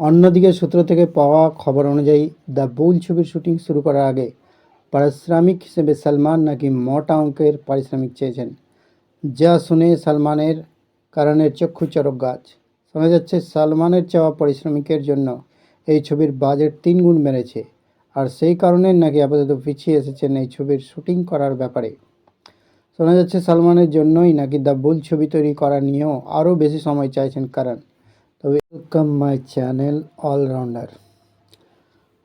অন্যদিকে সূত্র থেকে পাওয়া খবর অনুযায়ী, দ্য বুল ছবির শুটিং শুরু করার আগে পারিশ্রমিক হিসেবে সালমান নাকি মোটা অঙ্কের পারিশ্রমিক চেয়েছেন। যা শুনে সালমানের কারণে চক্ষু চরক গাছ। শোনা যাচ্ছে, সালমানের চাওয়া পারিশ্রমিকের জন্য এই ছবির বাজেট তিন গুণ বেড়েছে, আর সেই কারণে নাকি আপাতত পিছিয়ে এসেছেন এই ছবির শুটিং করার ব্যাপারে। শোনা যাচ্ছে, সালমানের জন্যই নাকি দ্য বুল ছবি তৈরি করা নিয়েও আরও বেশি সময় চাইছেন কারণ। ওয়েলকাম মাই চ্যানেল অলরাউন্ডার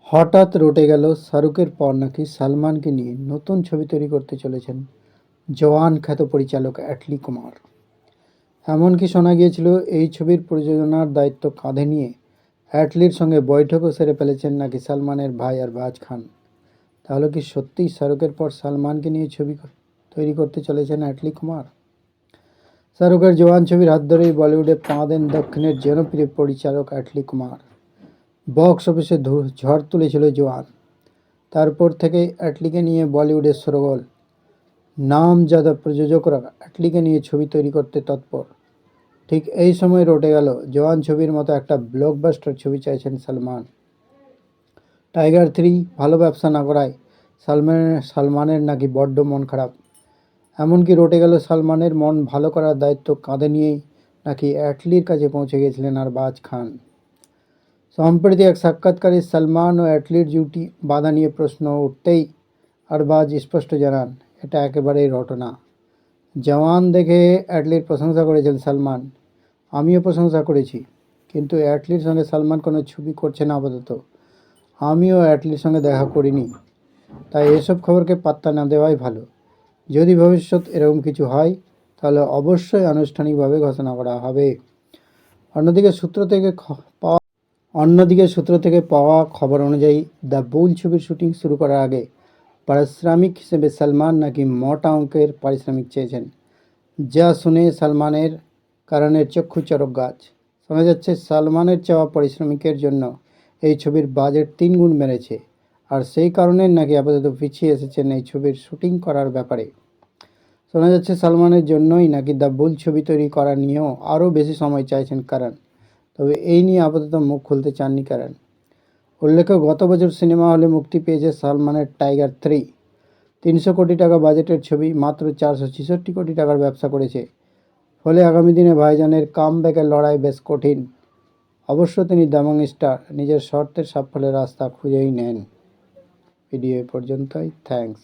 হঠাৎ রটে গেল শাহরুখের পর নাকি সালমানকে নিয়ে নতুন ছবি তৈরি করতে চলেছেন জওয়ান খ্যাত পরিচালক অ্যাটলি কুমার। এমনকি শোনা গিয়েছিল, এই ছবির প্রযোজনার দায়িত্ব কাঁধে নিয়ে অ্যাটলির সঙ্গে বৈঠকও সেরে ফেলেছেন নাকি সালমানের ভাই আর বাজ খান। তাহলে কি সত্যিই শাহরুখের পর সালমানকে নিয়ে ছবি তৈরি করতে চলেছেন অ্যাটলি কুমার? শাহরুখের জওয়ান ছবির হাত ধরেই বলিউডে পা দেন দক্ষিণের জনপ্রিয় পরিচালক অ্যাটলি কুমার। বক্স অফিসে ঝড় তুলেছিল জওয়ান তারপর থেকে অ্যাটলিকে নিয়ে বলিউডের সরগোল। নামজাদা প্রযোজকরা অ্যাটলিকে নিয়ে ছবি তৈরি করতে তৎপর। ঠিক এই সময় রটে গেল জওয়ান ছবির মতো একটা ব্লকবাস্টার ছবি চাইছেন সালমান। টাইগার থ্রি, ভালো ব্যবসা না করায় সালমানের সালমানের নাকি বড্ড মন খারাপ। এমনকি রটে গেল সালমানের মন ভালো করার দায়িত্ব কাঁধে নিয়েই নাকি অ্যাটলির কাছে পৌঁছে গেছিলেন আর বাজ খান। সম্প্রতি এক সাক্ষাৎকারে সালমান ও অ্যাটলির জুটি বাধা নিয়ে প্রশ্ন উঠতেই আরবাজ স্পষ্ট জানান, এটা একেবারেই রটনা। জওয়ান দেখে অ্যাটলির প্রশংসা করেছেন সালমান। আমিও প্রশংসা করেছি, কিন্তু অ্যাটলির সঙ্গে সালমান কোনো ছবি করছে না আপাতত। আমিও অ্যাটলির সঙ্গে দেখা করিনি। তাই এসব খবরকে পাত্তা না দেওয়াই ভালো। যদি ভবিষ্যৎ এরকম কিছু হয়, তাহলে অবশ্যই আনুষ্ঠানিকভাবে ঘোষণা করা হবে। অন্যদিকে সূত্র থেকে পাওয়া অন্যদিকে সূত্র থেকে পাওয়া খবর অনুযায়ী, দ্য বুল ছবির শুটিং শুরু করার আগে পারিশ্রমিক হিসেবে সালমান নাকি মোটা অঙ্কের পারিশ্রমিক চেয়েছেন, যা শুনে সালমানের কারণে চক্ষু চরক গাছ। শোনা যাচ্ছে, সালমানের চাওয়া পারিশ্রমিকের জন্য এই ছবির বাজেট তিন গুণ বেড়েছে, আর সেই কারণে নাকি আপাতত পিছিয়ে এসেছেন এই ছবির শুটিং করার ব্যাপারে। শোনা যাচ্ছে সালমানের জন্যই নাকি দ্য বুল ছবি তৈরি করা নিয়েও আরও বেশি সময় চাইছেন কারণ তবে এই নিয়ে আপাতত মুখ খুলতে চাননি কারণ উল্লেখ্য, গত বছর সিনেমা হলে মুক্তি পেয়েছে সালমানের টাইগার থ্রি। তিনশো কোটি টাকা বাজেটের ছবি মাত্র চারশো ছেষট্টি কোটি টাকার ব্যবসা করেছে। ফলে আগামী দিনে ভাইজানের কাম ব্যাকের লড়াই বেশ কঠিন। অবশ্য তিনি দামাং স্টার, নিজের শর্তের সাফল্যের রাস্তা খুঁজেই নেন। ভিডিও পর্যন্তই। থ্যাঙ্কস।